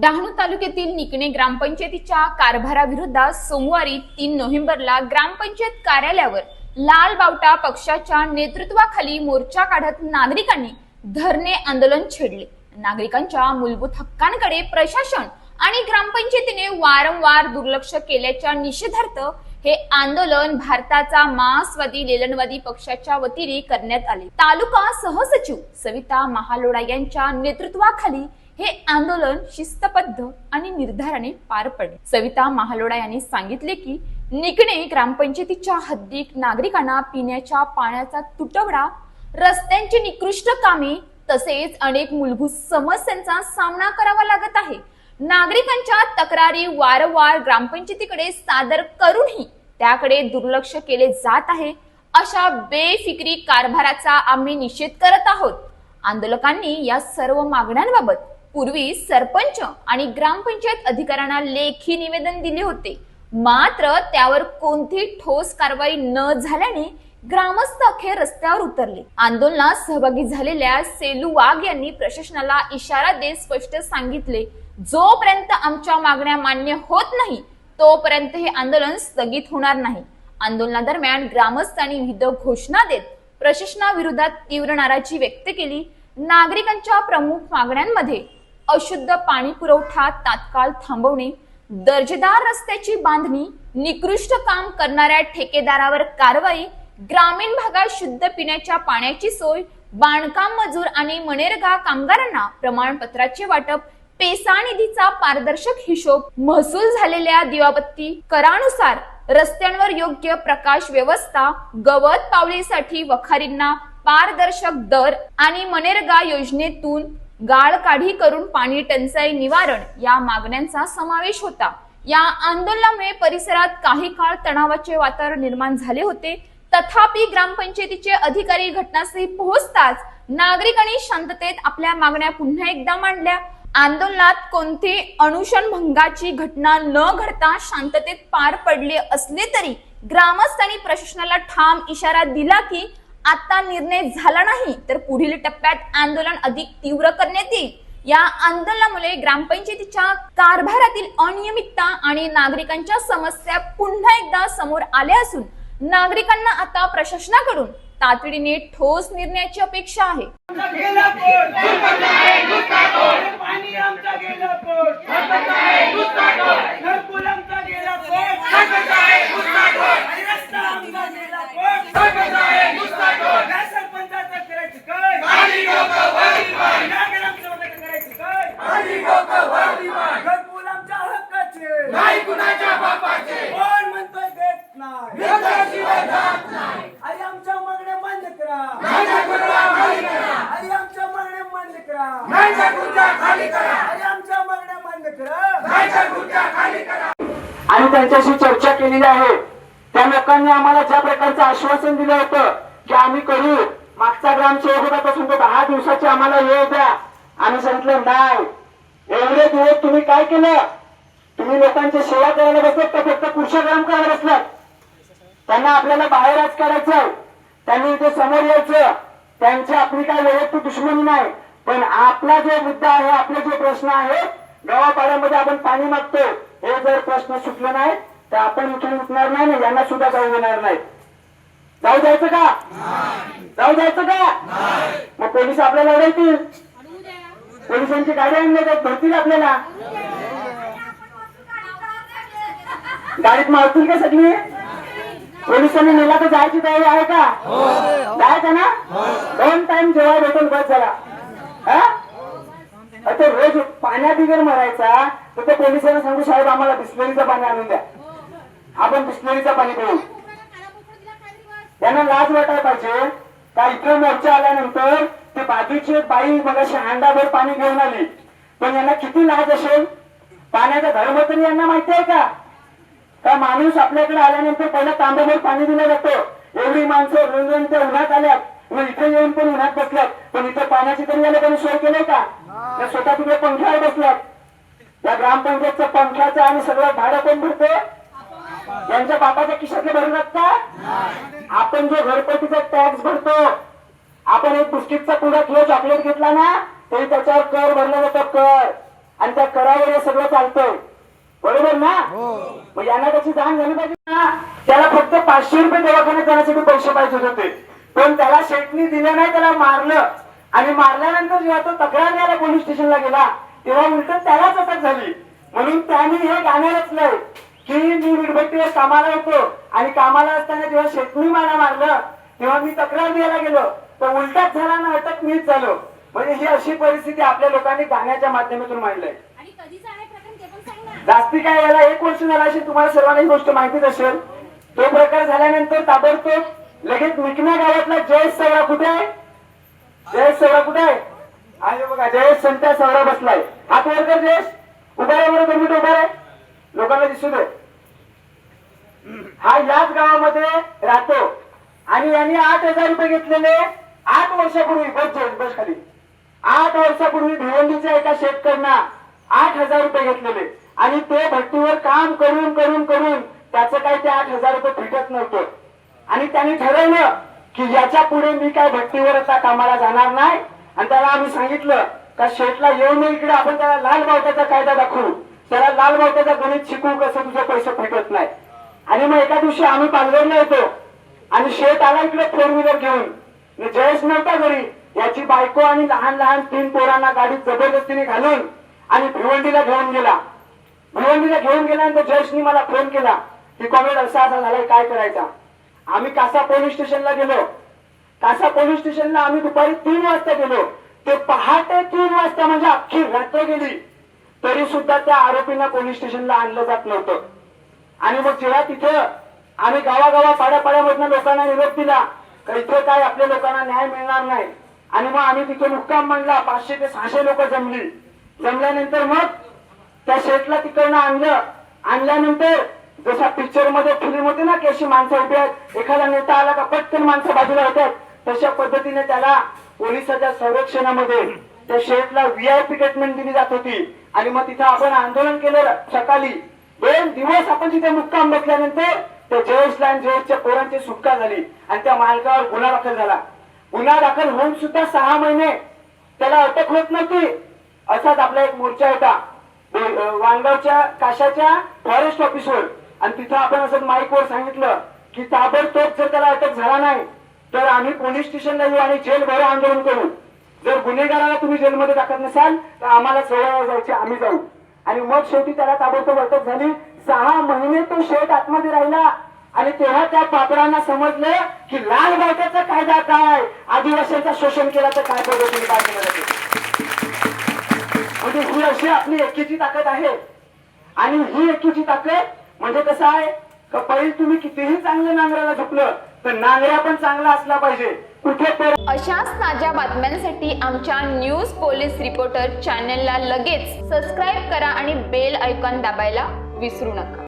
डहाणू तालुक्यातील निकणे ग्रामपंचायतीच्या कारभाराविरोधात सोमवारी तीन नोव्हेंबरला ग्रामपंचायत कार्यालयावर लाल बावटा पक्षाच्या नेतृत्वाखाली मोर्चा काढत नागरिकांनी धरणे आंदोलन छेडले. नागरिकांच्या मूलभूत हक्कांकडे प्रशासन आणि ग्रामपंचायतीने वारंवार दुर्लक्ष केल्याच्या निषेधार्थ हे आंदोलन भारताचा मार्क्सवादी लेलनवादी पक्षाच्या वतीने करण्यात आले. तालुका सहसचिव सविता महालोडा यांच्या नेतृत्वाखाली हे आंदोलन शिस्तबद्ध आणि निर्धाराने पार पडले. सविता महालोडा यांनी सांगितले की निकणे ग्रामपंचायतीच्या हद्दीत नागरिकांना पिण्याच्या पाण्याचा तुटवडा रस्त्यांची निकृष्ट कामे तसेच अनेक मूलभूत समस्यांचा सामना करावा लागत आहे. नागरिकांच्या तक्रारी वारंवार ग्रामपंचायतीकडे सादर करूनही त्याकडे दुर्लक्ष केले जात आहे अशा बेफिक्री कारभाराचा आम्ही निषेध करत आहोत. आंदोलकांनी या सर्व मागण्यांबाबत पूर्वी सरपंच आणि ग्रामपंचायत अधिकाऱ्यांना लेखी निवेदन दिले होते. मात्र त्यावर कोणती ठोस कारवाई न झाल्याने ग्रामस्थ अखेर रस्त्यावर उतरले. आंदोलनात सहभागी झालेल्या सेलू वाघ यांनी प्रशासनाला इशारा देत स्पष्ट सांगितले जोपर्यंत आमच्या मागण्या मान्य होत नाही तोपर्यंत हे आंदोलन स्थगित होणार नाही. आंदोलनादरम्यान ग्रामस्थांनी विविध घोषणा देत प्रशासनाविरोधात तीव्र नाराजी व्यक्त केली. नागरिकांच्या प्रमुख मागण्यांमध्ये अशुद्ध पाणी पुरवठा तात्काळ थांबवणे दर्जेदार रस्त्याची बांधणी निकृष्ट काम करणाऱ्या ठेकेदारावर कारवाई ग्रामीण भागात शुद्ध पिण्याच्या पाण्याची सोय बांधकाम मजूर आणि मनेरगा कामगारांना प्रमाणपत्राचे वाटप पेसा निधीचा पारदर्शक हिशोब महसूल झालेल्या दिवाबत्ती करानुसार रस्त्यांवर योग्य प्रकाश व्यवस्था गवत पावलीसाठी वखारींना पारदर्शक दर आणि मनेरगा योजनेतून गाळ काढी करून पाणी टंचाई निवारण या मागण्यांचा समावेश होता. या आंदोलनामुळे परिसरात काही काळ तणावाचे वातावरण निर्माण झाले होते. तथापि ग्रामपंचायतीचे अधिकारी घटनास्थळी पोहोचताच नागरिकांनी शांततेत आपल्या मागण्या पुन्हा एकदा मांडल्या. आंदोलनात कोणती अनुषण भंगाची घटना न घडता शांततेत पार पडले असले तरी ग्रामस्थांनी प्रशासनाला ठाम इशारा दिला की आता निर्णय झाला नाही तर पुढील टप्प्यात आंदोलन अधिक तीव्र करण्यात येईल. या आंदोलनामुळे ग्रामपंचायतीच्या कारभारातील अनियमितता आणि नागरिकांच्या समस्या पुन्हा एकदा समोर आल्या असून नागरिकांना आता प्रशासनाकडून तातडीने ठोस निर्णयाची अपेक्षा आहे आमचा गेला पोट पाणी आमचा गेला पोट घरकुल आमचा गेला पोट आणि रस्ता आमचा गेला पोट या सरपंचाचं करायचं काय या ग्रामसेवकाचं करायचं काय घरकुल आमच्या हक्काचे कोण म्हणतोय देत नाही आई आमच्या मागण्या मान्य करा आई आमच्या मागण्या मान्य करा आई आमच्या मागण्या मान्य करा आणि त्यांच्याशी चर्चा केलेली आहे. त्या लोकांनी आम्हाला ज्या प्रकारचं आश्वासन दिलं होतं की आम्ही करू मागचा ग्रामसेवक होता पासून तो दहा दिवसाची आम्हाला वेळ द्या. आम्ही सांगितलं नाही. एवढे दिवस तुम्ही काय केलं? तुम्ही लोकांची सेवा करायला बसलात का? फक्त पुरुष ग्राम करायला बसलात? त्यांना आपल्याला बाहेरच काढायचं त्यांनी इथे समोर यायचं. त्यांची आपली काय वैयक्तिक दुश्मनी नाही. पण आपला जो मुद्दा आहे आपले जो प्रश्न आहे गावापाड्यामध्ये आपण पाणी मागतो हे जर प्रश्न सुटले नाही तर आपण इथून उठणार नाही यांना सुद्धा जाऊ देणार नाही. जाऊ द्यायचं का? जाऊ द्यायचं का? मग पोलीस आपल्याला ओरडतील. पोलिसांची गाडी आणली तर भरतील आपल्याला. गाडीत मारतील का सगळी? पोलिसांनी नेला तर जायची तयारी आहे का? जायचं ना? दोन टाइम जेव्हा भेटून बस झाला. हा? आता रोज पाण्या बिगर मरायचा तर त्या पोलिसांना सांगू साहेब आम्हाला बिस्लरीचं पाणी आणून द्या. आपण बिस्लरीचं पाणी पिऊ. त्यांना लाज वाटायला पाहिजे. का इकडे मोर्चा आल्यानंतर ते बाजूची एक बाई मगाशी हांडाभर पाणी घेऊन आली. पण यांना किती लाज असेल? पाण्याचा धर्म तरी यांना माहिती आहे का? का माणूस आपल्याकडे आल्यानंतर पहिला तांब्याभर पाणी दिलं जातं. एवढी माणसं रुंजून त्या उन्हात आल्यात. मग इथे येऊन पण उन्हात बसल्यात. पण इथे पाण्याची तरी या लोकांनी सोय केली का? स्वतः तिकडे पंख्यावर बसल्यात. या ग्रामपंचायतचं पंख्याचं आणि सगळं भाडं कोण भरतो यांच्या बापाच्या खिशातले भरणार का आपण जो घरपट्टीचा टॅक्स भरतो आपण एक बिस्किटचा पुडा किलो चॉकलेट घेतला ना तरी त्याच्यावर कर भरला जातो कर. आणि त्या करावर हे सगळं चालतंय. बरोबर ना? मग यांना त्याची जाण झाली पाहिजे ना? त्याला फक्त पाचशे रुपये दवाखान्यात जाण्यासाठी पैसे पाहिजे होते. पण त्याला शेटनी दिलं नाही त्याला मारलं. आणि मारल्यानंतर जेव्हा तो तक्रार द्यायला पोलीस स्टेशनला गेला तेव्हा उलट त्यालाच अटक झाली. म्हणून त्यांनी हे गाणं रचलंय की मी विडभट्टीवर कामाला होतो आणि कामाला असताना जेव्हा शेटनी मला मारलं तेव्हा मी तक्रार द्यायला गेलो. तर उलटाच झाला ना अटक मीच झालो. म्हणजे ही अशी परिस्थिती आपल्या लोकांनी गाण्याच्या माध्यमातून मांडलंय जास्ती काय याला एक वर्ष झाला असेल तुम्हाला सर्वांना ही गोष्ट माहितीच असेल. तो प्रकार झाल्यानंतर ताबडतोब लगेच मिकना गावातला जयेश सवरा कुठे आहे? जयेश सवरा कुठे आहे? आहे बघा जयेश संत्या सवरा बसलाय. हात वर कर जयेश. उभा आहे बरोबर दोन उभा आहे लोकांना दिसू दे. हा याच गावामध्ये राहतो. आणि यांनी आठ हजार रुपये घेतलेले आठ वर्षापूर्वी बस जयेश बस खाली. आठ वर्षापूर्वी भिवंडीच्या एका शेतकऱ्यांना आठ हजार रुपये घेतलेले. आणि ते भट्टीवर काम करून करून करून त्याचं काही ते आठ हजार रुपये फिटत नव्हतं. आणि त्यांनी ठरवलं की याच्यापुढे मी काय भट्टीवर आता कामाला जाणार नाही? आणि त्याला आम्ही सांगितलं का शेठला येऊ नये इकडे आपण त्याला लाल बावट्याचा कायदा दाखवू. त्याला लाल बावट्याचा गणित शिकवू कसं तुझे पैसे फिटत नाही. आणि मग एका दिवशी आम्ही पालघरला येतो आणि शेत आला इकडे फोर व्हीलर घेऊन. आणि जयेश नव्हता घरी. याची बायको आणि लहान लहान तीन पोरांना गाडीत जबरदस्तीने घालून आणि भिवंडीला घेऊन गेला. भिवंडीला घेऊन गेल्यानंतर जयेशनी मला फोन केला की कॉमेड असा असा झालाय काय करायचा? आम्ही कासा पोलीस स्टेशनला गेलो. कासा पोलीस स्टेशनला आम्ही दुपारी तीन वाजता गेलो. ते पहाटे तीन वाजता म्हणजे अख्खी रात्र गेली. तरी सुद्धा त्या आरोपींना पोलीस स्टेशनला आणलं जात नव्हतं. आणि मग जेव्हा तिथं आम्ही गावागावा पाड्यापाड्यामधनं लोकांना निरोप दिला का इथं काय आपल्या लोकांना न्याय मिळणार नाही. आणि मग आम्ही तिथे मुक्काम मांडला पाचशे ते सहाशे लोक जमली. जमल्यानंतर मग त्या शेटला तिकडनं आणलं. आणल्यानंतर जसा पिक्चरमध्ये फिल्म होते ना की अशी माणसं उभी आहेत एखादा नेता आला का पटकन माणसं बाजूला होतात तशा पद्धतीने त्याला पोलिसाच्या संरक्षणामध्ये त्या शेटला व्हीआयपी ट्रीटमेंट दिली जात होती. आणि मग तिथं आपण आंदोलन केलं सकाळी. दोन दिवस आपण तिथे मुक्काम बसल्यानंतर त्या जयेशला आणि पोरांची सुटका झाली. आणि त्या मालकावर गुन्हा दाखल झाला. गुन्हा दाखल होऊन सुद्धा सहा महिने त्याला अटक होत नव्हती. असाच आपला एक मोर्चा होता. वांगावच्या काशाच्या फॉरेस्ट ऑफिसवर. आणि तिथं आपण असं माईकवर सांगितलं की ताबडतोब जर त्याला अटक झाला नाही तर आम्ही पोलीस स्टेशनला येऊ आणि जेल भर आंदोलन करू. जर गुन्हेगाराला तुम्ही जेलमध्ये टाकत नसाल तर आम्हाला सोळा जायचे आम्ही जाऊ. आणि मग शेवटी त्याला ताबडतोब अटक झाली. सहा महिने तो शेत आतमध्ये राहिला. आणि तेव्हा त्या पापडांना समजलं की लाल बावट्याचा कायदा काय? आदिवासींचा शोषण केला तर काय पद्धतीने काय केलं म्हणजे ही अशी आपली एकीची ताकद आहे. आणि ही एकीची ताकद म्हणजे कसं आहे? का पहिले तुम्ही कितीही चांगलं नांगराला झुकलं तर नांगरा पण चांगला असला पाहिजे. कुठे अशाच ताज्या बातम्यांसाठी आमच्या न्यूज पोलीस रिपोर्टर चॅनलला लगेच सबस्क्राईब करा आणि बेल आयकॉन दाबायला विसरू नका.